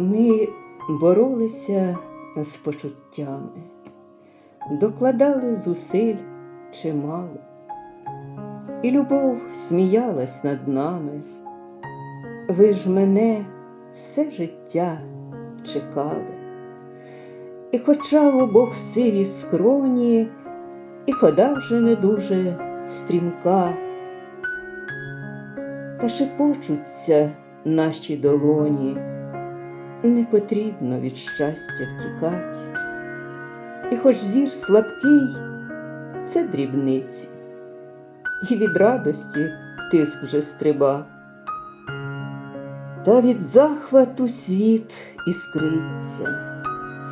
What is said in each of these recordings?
Ми боролися з почуттями, докладали зусиль чимало, і любов сміялась над нами. Ви ж мене все життя чекали. І хоча в обох сиві скроні, і хода вже не дуже стрімка, та шепочуться наші долоні, не потрібно від щастя втікать. І хоч зір слабкий, це дрібниці, і від радості тиск вже стриба. Та від захвату світ іскриться,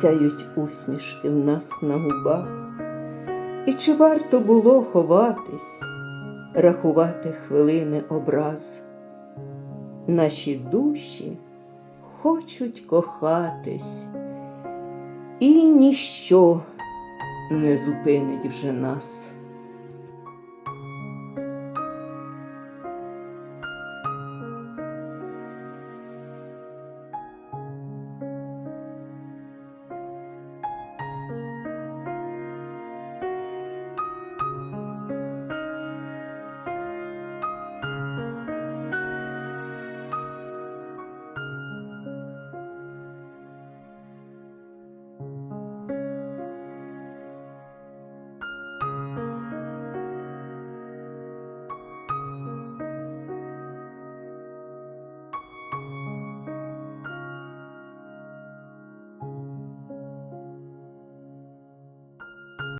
сяють усмішки в нас на губах. І чи варто було ховатись, рахувати хвилини образ? Наші душі хочуть кохатись, і ніщо не зупинить вже нас.